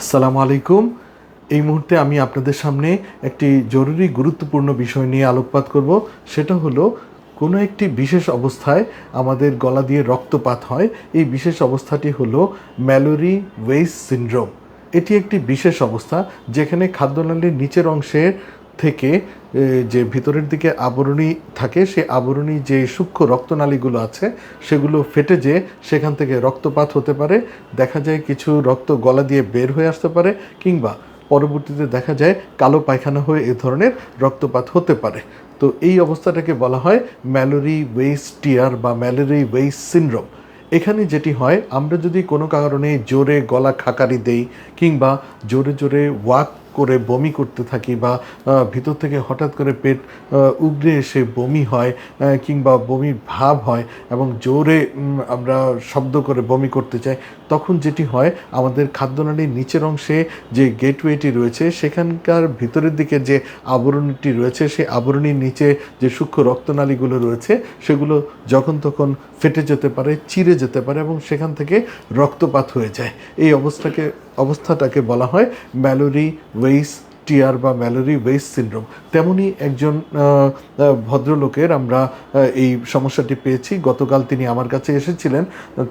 আসসালামু আলাইকুম। এই মুহূর্তে আমি আপনাদের সামনে একটি জরুরি গুরুত্বপূর্ণ বিষয় নিয়ে আলোকপাত করব। সেটা হলো, কোনো একটি বিশেষ অবস্থায় আমাদের গলা দিয়ে রক্তপাত হয়। এই বিশেষ অবস্থাটি হলো ম্যালোরি ওয়েস সিন্ড্রোম। এটি একটি বিশেষ অবস্থা যেখানে খাদ্যনালীর নিচের অংশের থেকে যে ভিতরের দিকে আবরণী থাকে সেই আবরণী যে সূক্ষ্ম রক্তনালীগুলো আছে, সেগুলো ফেটে যেয়ে সেখান থেকে রক্তপাত হতে পারে। দেখা যায় কিছু রক্ত গলা দিয়ে বের হয়ে আসতে পারে, কিংবা পরবর্তীতে দেখা যায় কালো পায়খানা হয়ে এ ধরনের রক্তপাত হতে পারে। তো এই অবস্থাটাকে বলা হয় ম্যালোরি ওয়েস টিয়ার বা ম্যালোরি ওয়েস সিনড্রোম। এখানে যেটি হয়, আমরা যদি কোনো কারণে জোরে গলা খাকারি দেই, কিংবা জোরে জোরে ওয়াক করে বমি করতে থাকি বা ভিতর থেকে হঠাৎ করে পেট উগড়ে এসে বমি হয় কিংবা বমির ভাব হয় এবং জোরে আমরা শব্দ করে বমি করতে চাই, তখন যেটি হয়, আমাদের খাদ্যনালীর নিচের অংশে যে গেটওয়েটি রয়েছে, সেখানকার ভিতরের দিকে যে আবরণটি রয়েছে, সেই আবরণীর নিচে যে সূক্ষ্ম রক্তনালীগুলো রয়েছে, সেগুলো যখন তখন ফেটে যেতে পারে, চিরে যেতে পারে এবং সেখান থেকে রক্তপাত হয়ে যায়। এই অবস্থাকে অবস্থাটাকে বলা হয় ম্যালোরি ওয়েস টিয়ার বা ম্যালোরি ওয়েস সিন্ড্রোম। তেমনই একজন ভদ্রলোকের আমরা এই সমস্যাটি পেয়েছি। গতকাল তিনি আমার কাছে এসেছিলেন,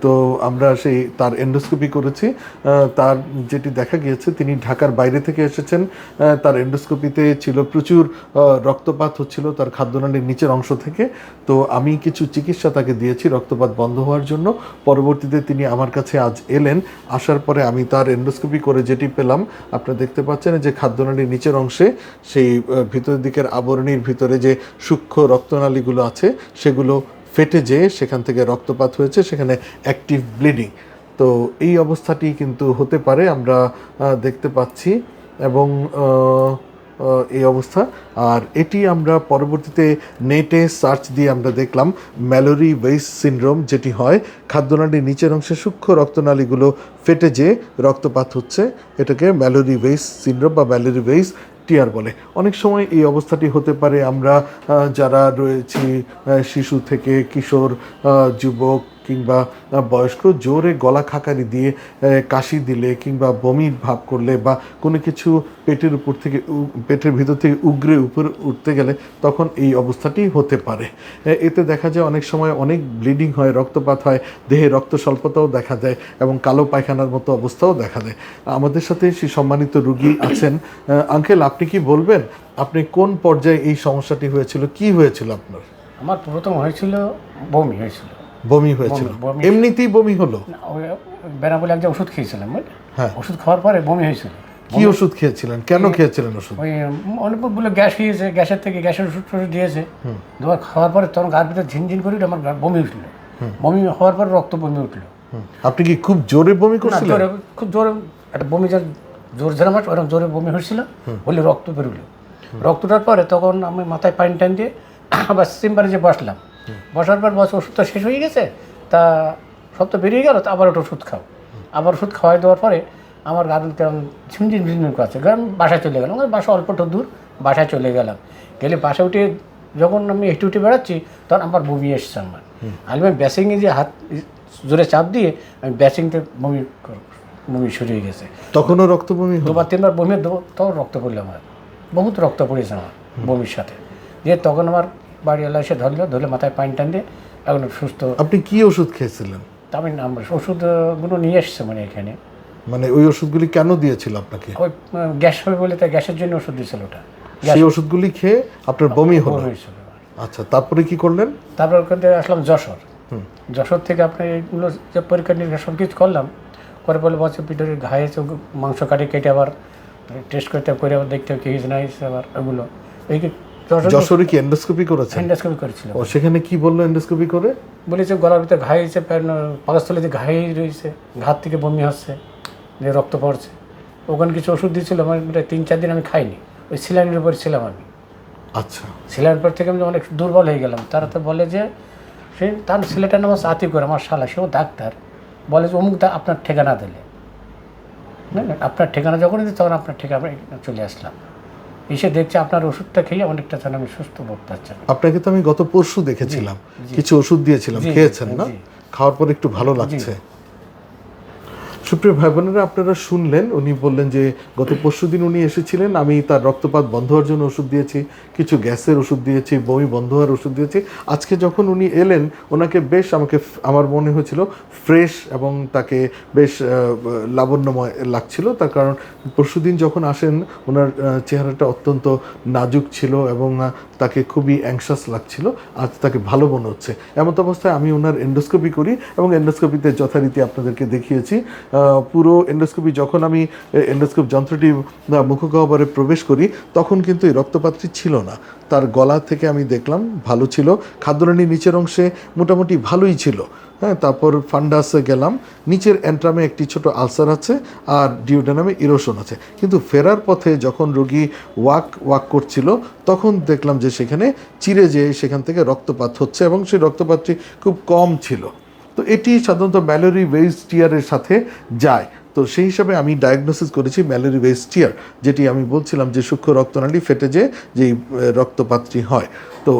তো আমরা সেই, তার এন্ডোস্কোপি করেছি। তার যেটি দেখা গিয়েছে, তিনি ঢাকার বাইরে থেকে এসেছেন। তার এন্ডোস্কোপিতে ছিল প্রচুর রক্তপাত হচ্ছিল তার খাদ্যনালীর নিচের অংশ থেকে। তো আমি কিছু চিকিৎসা তাকে দিয়েছি রক্তপাত বন্ধ হওয়ার জন্য। পরবর্তীতে তিনি আমার কাছে আজ এলেন। আসার পরে আমি তার এন্ডোস্কোপি করে যেটি পেলাম, আপনারা দেখতে পাচ্ছেন যে খাদ্যনালীর নিচের অংশে, সেই ভিতরের দিকের আবরণীর ভিতরে যে সূক্ষ্ম রক্তনালীগুলো আছে, সেগুলো ফেটে যেয়ে সেখান থেকে রক্তপাত হয়েছে, সেখানে অ্যাক্টিভ ব্লিডিং তো এই অবস্থাটি কিন্তু হতে পারে, আমরা দেখতে পাচ্ছি এবং এই অবস্থা। আর এটি আমরা পরবর্তীতে নেটে সার্চ দিয়ে আমরা দেখলাম ম্যালোরি ওয়েস সিনড্রোম যেটি হয় খাদ্যনালীর নিচের অংশে সূক্ষ্ম রক্তনালীগুলো ফেটে যেয়ে রক্তপাত হচ্ছে। এটাকে ম্যালোরি ওয়েস সিনড্রোম বা ম্যালোরি ওয়েস টিয়ার বলে। অনেক সময় এই অবস্থাটি হতে পারে আমরা যারা রয়েছি শিশু থেকে কিশোর যুবক কিংবা বয়স্ক জোরে গলা খাকারি দিয়ে কাশি দিলে কিংবা বমির ভাব করলে বা কোনো কিছু পেটের উপর থেকে পেটের ভিতর থেকে উগরে উপরে উঠতে গেলে তখন এই অবস্থাটি হতে পারে। এতে দেখা যায় অনেক সময় অনেক ব্লিডিং হয়, রক্তপাত হয়, দেহে রক্ত স্বল্পতাও দেখা দেয় এবং কালো পায়খানার মতো অবস্থাও দেখা দেয়। আমাদের সাথে সেই সম্মানিত রুগী আছেন। আঙ্কেল, আপনি কি বলবেন? আপনি কোন পর্যায়ে এই সমস্যাটি হয়েছিল? কি হয়েছিল আপনার? আমার প্রথম হয়েছিল বমি হয়েছিল। বমি হয়েছিল। এমনিতেই বমি হলো? ওই বেনাবলে একটা ওষুধ খেয়েছিলাম হ্যাঁ। ওষুধ খাওয়ার পরে বমি হয়েছিল। কি ওষুধ খেয়েছিলেন? কেন খেয়েছিলেন ওষুধ? ওই অনেকগুলো গ্যাস হয়েছে গ্যাসের থেকে গ্যাসের ওষুধ টষুধ দিয়েছে। দুবার খাওয়ার পরে তখন গার ভিতরে ঝিনঝিন করে আমার বমি উঠল। বমি হওয়ার পর রক্ত বমি উঠল। আপনি কি খুব জোরে বমি করছিলেন? জোরে খুব জোরে একটা বমি যা জোর যেরকম আছে ওরকম জোরে বমি হয়েছিল। বলে রক্ত বেরোলো। রক্ত ওঠার পরে তখন আমি মাথায় পানি টান দিয়ে আবার চেম্বারে যে বসলাম বসার পর বস ওষুধ তো শেষ হয়ে গেছে? তা সব তো বেরিয়ে গেল তা আবার ওটা ওষুধ খাও। আবার ওষুধ খাওয়াই দেওয়ার পরে আমার গান কেমন ঝিমঝিম ঝিমঝিম করছে কারণ বাসায় চলে গেলাম। বাসা অল্পটা দূর বাসায় চলে গেলাম। গেলে বাসা উঠে যখন আমি হেঁটে উঠে বেড়াচ্ছি তখন আমার বমি এসছে আমার। আমি ব্যাসিংয়ে যে হাত জোরে চাপ দিয়ে আমি ব্যাসিংতে বমি বমি শুরু হয়ে গেছে। তখনও রক্ত বমি দুবার তিনবার বমি দেবো তখন রক্ত পড়ল আমার। বহুত রক্ত পড়েছে আমার বমির সাথে। দিয়ে তখন আমার বাড়িওয়ালা এসে ধরলো ধরলে মাথায় পানি টান দিয়ে এখন সুস্থ। আপনি কি ওষুধ খেয়েছিলেন? তা আমি আমরা ওষুধগুলো নিয়ে এসছে মানে এখানে। মানে ওই ওষুধগুলি কেন দিয়েছিল আপনাকে? ওই গ্যাস হবে বলে তাই গ্যাসের জন্য ওষুধ দিয়েছিল ওটা। সেই ওষুধগুলি খেয়ে আপনার বমি হলো। আচ্ছা তারপরে কি করলেন? তারপর ওখান থেকে আসলাম যশোর। যশোর থেকে আপনি এইগুলো যে পরীক্ষা নিরীক্ষা সব কিছু করলাম। করে বলে বলছে পিঠের ঘায়ে মাংস কাটে কেটে আবার টেস্ট করতে করে আবার দেখতে হবে কি হয়েছে না হয়েছে আবার ওগুলো। এই যশোর কি এন্ডোস্কোপি করেছেন? এন্ডোস্কোপি করেছিল ও সেখানে কি বলল এন্ডোস্কোপি করে? বলেছে গলার ভিতরে ঘা হয়েছে পাকস্থলীতে ঘা হয়ে রয়েছে ঘাত থেকে বমি হচ্ছে যে রক্ত পড়ছে। ওখানে কিছু ওষুধ দিয়েছিল প্রায় তিন চার দিন আমি খাইনি। ওই সিলাইনের উপর ছিলাম আমি। আচ্ছা। সিলাইয়ের পর থেকে আমি অনেক দুর্বল হয়ে গেলাম। তারা তো বলে যে সে তার ছেলেটার নাম আতিক করে আমার শালা সেও ডাক্তার। বলে যে অমুক আপনার ঠিকানা দিলে। না না, আপনার ঠিকানা যখন তখন আপনার ঠিকানা চলে আসলাম। এসে দেখছে আপনার ওষুধটা খেয়ে অনেকটা যেন আমি সুস্থ বোধ পাচ্ছি আপনাকে তো আমি গত পরশু দেখেছিলাম। কিছু ওষুধ দিয়েছিলাম খেয়েছেন না? খাওয়ার পর একটু ভালো লাগছে। সুপ্রিয় ভাই বোনেরা আপনারা শুনলেন, উনি বললেন যে গত পরশু দিন উনি এসেছিলেন, আমি তার রক্তপাত বন্ধ হওয়ার জন্য ওষুধ দিয়েছি, কিছু গ্যাসের ওষুধ দিয়েছি, বমি বন্ধ হওয়ার ওষুধ দিয়েছি। আজকে যখন উনি এলেন, ওনাকে বেশ আমাকে আমার মনে হয়েছিল ফ্রেশ এবং তাকে বেশ লাবণ্যময় লাগছিল। তার কারণ পরশুদিন যখন আসেন, ওনার চেহারাটা অত্যন্ত নাজুক ছিল এবং তাকে খুবই অ্যাংশাস লাগছিল। আজ তাকে ভালো মনে হচ্ছে। এমত অবস্থায় আমি ওনার এন্ডোস্কোপি করি এবং এন্ডোস্কোপিতে যথারীতি আপনাদেরকে দেখিয়েছি। পুরো এন্ডোস্কোপি যখন আমি এন্ডোস্কোপ যন্ত্রটি মুখগহ্বরে প্রবেশ করি, তখন কিন্তু এই রক্তপাতটি ছিল না। তার গলা থেকে আমি দেখলাম, ভালো ছিল। খাদ্যনালীর নিচের অংশে মোটামুটি ভালোই ছিল। হ্যাঁ তারপর ফান্ডাসে গেলাম। নিচের অ্যান্ট্রামে একটি ছোট আলসার আছে আর ডিওডেনামে ইরোশন আছে। কিন্তু ফেরার পথে যখন রোগী ওয়াক ওয়াক করছিল, তখন দেখলাম যে সেখানে চিরে যেয়ে সেখান থেকে রক্তপাত হচ্ছে এবং সেই রক্তপাতটি খুব কম ছিল। তো এটি সাধারণত ম্যালোরি ওয়েজ টিয়ারের সাথে যায়। তো সেই হিসাবে আমি ডায়াগনোসিস করেছি ম্যালোরি ওয়েজ টিয়ার যেটি আমি বলছিলাম যে সূক্ষ্ম রক্তনালী ফেটে যে যেই রক্তপাতটি হয়। তো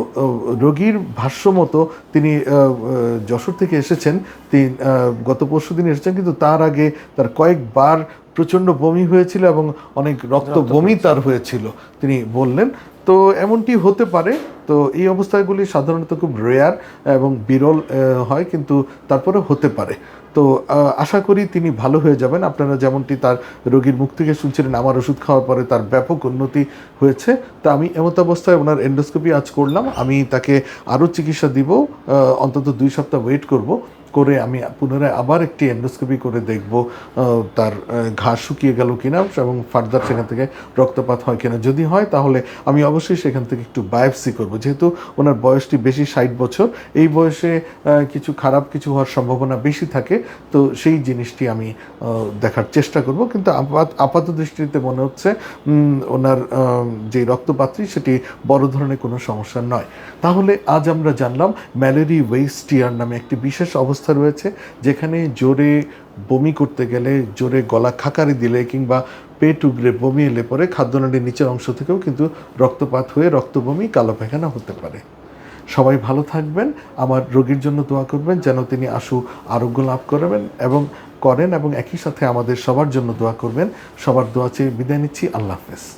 রোগীর ভাষ্য মতো তিনি যশোর থেকে এসেছেন তিনি গত পরশু দিন এসেছেন কিন্তু তার আগে তার কয়েকবার প্রচণ্ড বমি হয়েছিল এবং অনেক রক্ত বমি তার হয়েছিল। তিনি বললেন তো এমনটি হতে পারে। তো এই অবস্থাগুলি সাধারণত খুব রেয়ার এবং বিরল হয় কিন্তু তারপরে হতে পারে। তো আশা করি তিনি ভালো হয়ে যাবেন। আপনারা যেমনটি তার রোগীর মুখ থেকে শুনছিলেন, আমার ওষুধ খাওয়ার পরে তার ব্যাপক উন্নতি হয়েছে। তা আমি এমত অবস্থায় ওনার এন্ডোস্কোপি আজ করলাম। আমি তাকে আরও চিকিৎসা দিব অন্তত দুই সপ্তাহ ওয়েট করব। করে আমি পুনরায় আবার একটি এন্ডোস্কোপি করে দেখব তার ঘা শুকিয়ে গেল কিনা এবং ফার্দার সেখান থেকে রক্তপাত হয় কিনা। যদি হয়, তাহলে আমি অবশ্যই সেখান থেকে একটু বায়োপসি করব। যেহেতু ওনার বয়সটি বেশি ষাট বছর, এই বয়সে কিছু খারাপ কিছু হওয়ার সম্ভাবনা বেশি থাকে, তো সেই জিনিসটি আমি দেখার চেষ্টা করব। কিন্তু আপাত- দৃষ্টিতে মনে হচ্ছে ওনার যে রক্তপাতটি, সেটি বড় ধরনের কোনো সমস্যা নয়। তাহলে আজ আমরা জানলাম ম্যালেরি ওয়েস্টিয়ার নামে একটি বিশেষ অবস্থা রয়েছে যেখানে জোরে বমি করতে গেলে, জোরে গলা খাকারি দিলে কিংবা পেট উগড়ে বমি এলে পরে খাদ্যনালীর নিচের অংশ থেকেও কিন্তু রক্তপাত হয়ে রক্তবমি কালো পায়খানা হতে পারে। সবাই ভালো থাকবেন, আমার রোগীর জন্য দোয়া করবেন, যেন তিনি আশু আরোগ্য লাভ করবেন এবং করেন এবং একই সাথে আমাদের সবার জন্য দোয়া করবেন। সবার দোয়া চেয়ে বিদায় নিচ্ছি, আল্লাহ হাফেজ।